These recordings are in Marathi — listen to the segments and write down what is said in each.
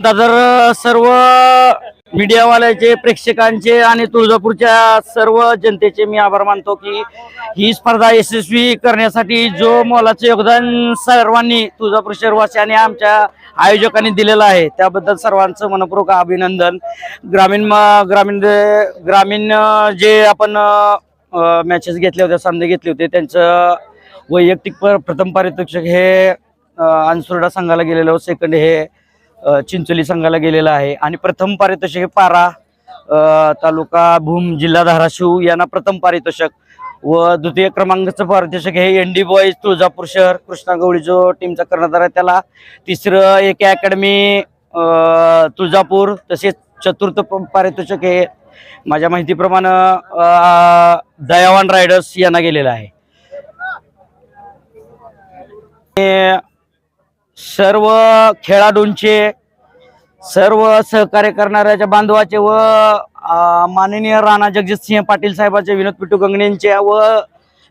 दादर सर्व मीडियावाल्याचे प्रेक्षकांचे आणि तुळजापूरच्या सर्व जनतेचे मी आभार मानतो की ही स्पर्धा यशस्वी करण्यासाठी जो मोलाचं योगदान सर्वांनी तुळजापूर शहरवासी आणि आमच्या आयोजकांनी दिलेलं आहे त्याबद्दल सर्वांचं मनपूर्वक अभिनंदन. ग्रामीण ग्रामीण ग्रामीण जे आपण मॅचेस घेतले होते सामने घेतले होते त्यांचं वैयक्तिक प्रथम पारितोषिक हे अं, संघाला गेलेलं सेकंड हे चिंचोली संघाला गेलेला आहे. आणि प्रथम पारितोषिक हे पारा तालुका भूम जिल्हा धाराशिव यांना प्रथम पारितोषिक व द्वितीय क्रमांकाचं पारितोषिक हे एन डी बॉईज तुळजापूर शहर कृष्णा गवळी जो टीमचा कर्णधार आहे त्याला तिसरं एक अकॅडमी तुळजापूर तसेच चतुर्थ प- पारितोषिक हे माझ्या माहितीप्रमाणे दयावान रायडर्स यांना गेलेलं आहे. सर्व खेळाडूंचे सर्व सहकार्य करणाऱ्याच्या बांधवाचे व माननीय राणा जगजितसिंह पाटील साहेबांचे विनोद पिटू गंगणेंचे व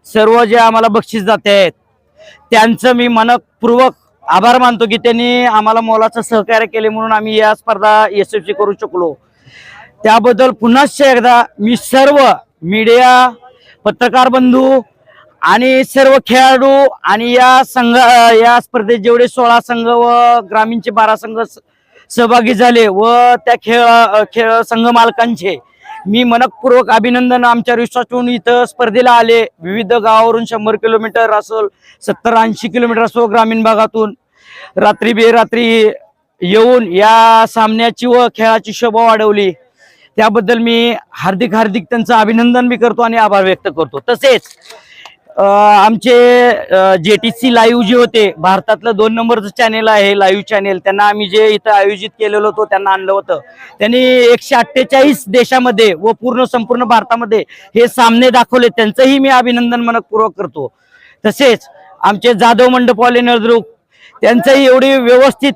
सर्व जे आम्हाला बक्षीस जाते आहेत त्यांचं मी मनपूर्वक आभार मानतो की त्यांनी आम्हाला मोलाचं सहकार्य केले म्हणून आम्ही या स्पर्धा यशस्वी करू शकलो. त्याबद्दल पुन्हा एकदा मी सर्व मीडिया पत्रकार बंधू आणि सर्व खेळाडू आणि या संघ या स्पर्धेत जेवढे सोळा संघ व ग्रामीणचे बारा संघ सहभागी झाले व त्या खेळ खेळ संघ मालकांचे. मी मनपूर्वक अभिनंदन आमच्या विश्वासून इथं स्पर्धेला आले. विविध गावावरून शंभर किलोमीटर असो सत्तर ऐंशी किलोमीटर असो ग्रामीण भागातून. रात्री बेरात्री येऊन या सामन्याची व खेळाची शोभा वाढवली. त्याबद्दल मी हार्दिक हार्दिक त्यांचं अभिनंदन मी करतो आणि आभार व्यक्त करतो. तसेच आमचे जे टी सी लाईव्ह जे होते भारतातलं दोन नंबरचं चॅनेल आहे लाईव्ह चॅनेल त्यांना आम्ही जे इथं आयोजित केलेलं होतं त्यांना आणलं होतं. त्यांनी एकशे अठ्ठेचाळीस देशामध्ये व पूर्ण संपूर्ण भारतामध्ये हे सामने दाखवले. त्यांचंही मी अभिनंदन मनपूर्वक करतो. तसेच आमचे जाधव मंडपवाले नळदुर्ग त्यांचंही एवढी व्यवस्थित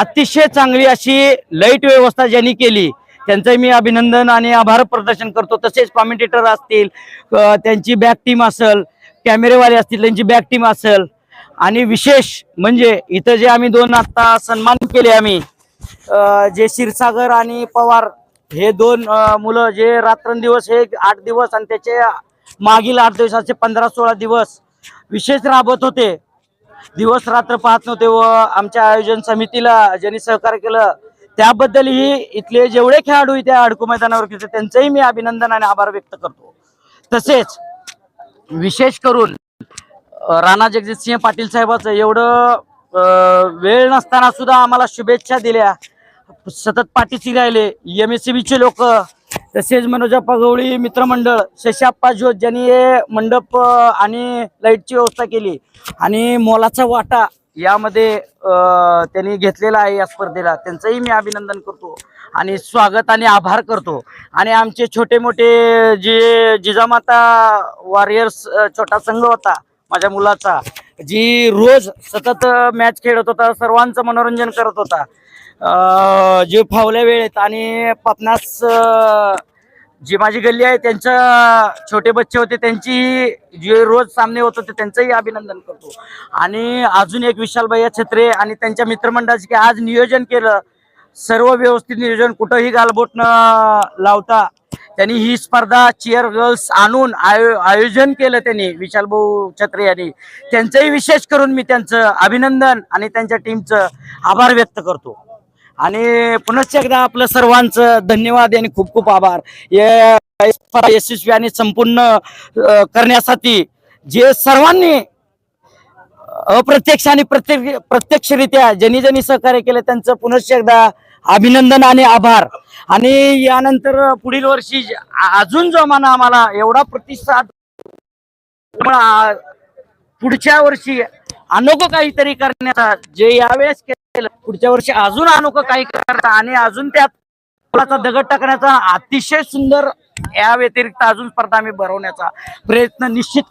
अतिशय चांगली अशी लाइट व्यवस्था ज्यांनी केली त्यांचंही मी अभिनंदन आणि आभार प्रदर्शन करतो. तसेच कॉमेंटेटर असतील त्यांची बॅक टीम असेल कॅमेरेवाले असतील त्यांची बॅक टीम असेल. आणि विशेष म्हणजे इथं जे आम्ही दोन आता सन्मान केले आम्ही जे क्षीरसागर आणि पवार हे दोन मुलं जे रात्रंदिवस हे आठ दिवस आणि त्याचे मागील आठ दिवसाचे पंधरा सोळा दिवस विशेष राबत होते. दिवस रात्र पाहत नव्हते व आमच्या आयोजन समितीला ज्यांनी सहकार्य केलं त्याबद्दलही इथले जेवढे खेळाडू इथे अडकू मैदानावर खेळतात त्यांचंही मी अभिनंदन आणि आभार व्यक्त करतो. तसेच विशेष करून राणा राणा जगजितसिंह पाटील साहेबाचं एवढं वेळ नसताना सुद्धा आम्हाला शुभेच्छा दिल्या. सतत पाठीशी राहिले. एम एस सीबीचे लोक तसेच मनोजप्पा गवळी मित्रमंडळ शशाप्पा जोत ज्यांनी हे मंडप आणि लाईटची व्यवस्था केली. आणि मोलाचा वाटा यामध्ये त्यांनी घेतलेला आहे या स्पर्धेला. त्यांचंही मी अभिनंदन करतो आणि स्वागत आणि आभार करतो. आणि आमचे छोटे मोठे जे जिजामाता वॉरियर्स छोटा संघ होता माझ्या मुलाचा जी रोज सतत मॅच खेळत होता सर्वांचं मनोरंजन करत होता. जे फावल्या वेळेत आणि पन्नास जी माझी गल्ली आहे त्यांच्या छोटे बच्चे होते त्यांची जे रोज सामने होत होते त्यांचंही अभिनंदन करतो. आणि अजून एक विशाल भैया छत्रे आणि त्यांच्या मित्रमंडळाचे की आज नियोजन केलं सर्व व्यवस्थित नियोजन कुठंही गालबोट न लावता त्यांनी ही स्पर्धा चिअर गर्ल्स आणून आयो आयोजन केलं त्यांनी विशाल भाऊ छत्रे यांनी. त्यांचंही विशेष करून मी त्यांचं अभिनंदन आणि त्यांच्या टीमचं आभार व्यक्त करतो. आणि पुनश्च एकदा आपलं सर्वांचं धन्यवाद आणि खूप खूप आभार. यशस्वी आणि संपूर्ण करण्यासाठी जे सर्वांनी अप्रत्यक्ष आणि प्रत्येक प्रत्यक्षरित्या ज्यांनी ज्यांनी सहकार्य केलं त्यांचं पुनश्च एकदा अभिनंदन आणि आभार. आणि यानंतर पुढील वर्षी अजून जो माना आम्हाला एवढा प्रतिसाद पुढच्या वर्षी अनोखं काहीतरी करण्याचा जे यावेळेस पुढच्या वर्षी अजून अनोखं काही करता आणि अजून त्यात फुलाचा दगड टाकण्याचा अतिशय सुंदर या व्यतिरिक्त अजून स्पर्धा आम्ही भरवण्याचा प्रयत्न निश्चित